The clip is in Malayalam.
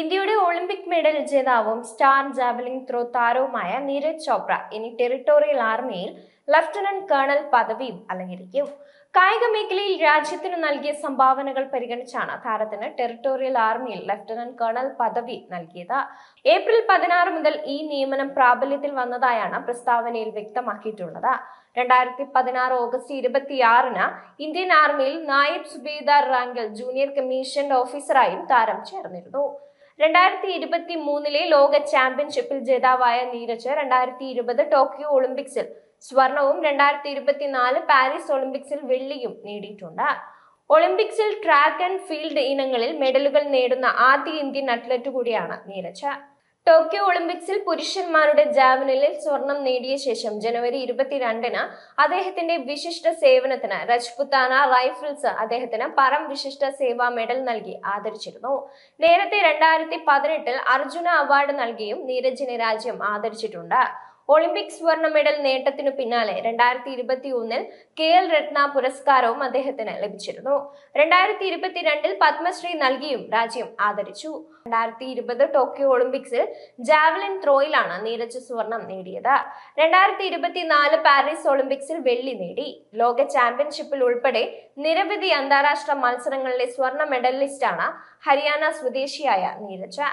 ഇന്ത്യയുടെ ഒളിമ്പിക് മെഡൽ ജേതാവും സ്റ്റാർ ജാവലിംഗ് ത്രോ താരവുമായ നീരജ് ചോപ്ര ഇനി ടെറിട്ടോറിയൽ ആർമിയിൽ ലഫ്റ്റനന്റ് കേണൽ പദവിയും അലങ്കരിക്കും. കായിക മേഖലയിൽ രാജ്യത്തിന് നൽകിയ സംഭാവനകൾ പരിഗണിച്ചാണ് താരത്തിന് ടെറിട്ടോറിയൽ ആർമിയിൽ ലഫ്റ്റനന്റ് കേണൽ പദവി നൽകിയത്. ഏപ്രിൽ പതിനാറ് മുതൽ ഈ നിയമനം പ്രാബല്യത്തിൽ വന്നതായാണ് പ്രസ്താവനയിൽ വ്യക്തമാക്കിയിട്ടുള്ളത്. രണ്ടായിരത്തി പതിനാറ് ഓഗസ്റ്റ് ഇരുപത്തിയാറിന് ഇന്ത്യൻ ആർമിയിൽ നായബ് സുബേദാർ റാങ്കിൽ ജൂനിയർ കമ്മീഷൻ ഓഫീസറായും താരം ചേർന്നിരുന്നു. രണ്ടായിരത്തി ഇരുപത്തി മൂന്നിലെ ലോക ചാമ്പ്യൻഷിപ്പിൽ ജേതാവായ നീരജ് രണ്ടായിരത്തി ഇരുപത് ടോക്കിയോ ഒളിമ്പിക്സിൽ സ്വർണവും രണ്ടായിരത്തി ഇരുപത്തിനാല് പാരീസ് ഒളിമ്പിക്സിൽ വെള്ളിയും നേടിയിട്ടുണ്ട്. ഒളിമ്പിക്സിൽ ട്രാക്ക് ആൻഡ് ഫീൽഡ് ഇനങ്ങളിൽ മെഡലുകൾ നേടുന്ന ആദ്യ ഇന്ത്യൻ അത്ലറ്റ് കൂടിയാണ് നീരജ്. ടോക്കിയോ ഒളിമ്പിക്സിൽ പുരുഷന്മാരുടെ ജാവലിനിൽ സ്വർണം നേടിയ ശേഷം ജനുവരി ഇരുപത്തിരണ്ടിന് അദ്ദേഹത്തിന്റെ വിശിഷ്ട സേവനത്തിന് രജ്പുത്താന റൈഫിൾസ് അദ്ദേഹത്തിന് പരം വിശിഷ്ട സേവാ മെഡൽ നൽകി ആദരിച്ചിരുന്നു. നേരത്തെ രണ്ടായിരത്തി പതിനെട്ടിൽ അർജുന അവാർഡ് നൽകിയും നീരജിനെ രാജ്യം ആദരിച്ചിട്ടുണ്ട്. ഒളിമ്പിക് സ്വർണ മെഡൽ നേട്ടത്തിനു പിന്നാലെ രണ്ടായിരത്തി ഇരുപത്തി ഒന്നിൽ കെ എൽ രത്ന പുരസ്കാരവും അദ്ദേഹത്തിന് ലഭിച്ചിരുന്നു. രണ്ടായിരത്തി ഇരുപത്തിരണ്ടിൽ പത്മശ്രീ നൽകിയും രാജ്യം ആദരിച്ചു. രണ്ടായിരത്തി ഇരുപത് ടോക്കിയോ ഒളിമ്പിക്സിൽ ജാവലിൻ ത്രോയിലാണ് നീരജ് സ്വർണം നേടിയത്. രണ്ടായിരത്തി ഇരുപത്തിനാല് പാരീസ് ഒളിമ്പിക്സിൽ വെള്ളി നേടി. ലോക ചാമ്പ്യൻഷിപ്പിൽ ഉൾപ്പെടെ നിരവധി അന്താരാഷ്ട്ര മത്സരങ്ങളിലെ സ്വർണ മെഡലിസ്റ്റാണ് ഹരിയാന സ്വദേശിയായ നീരജ്.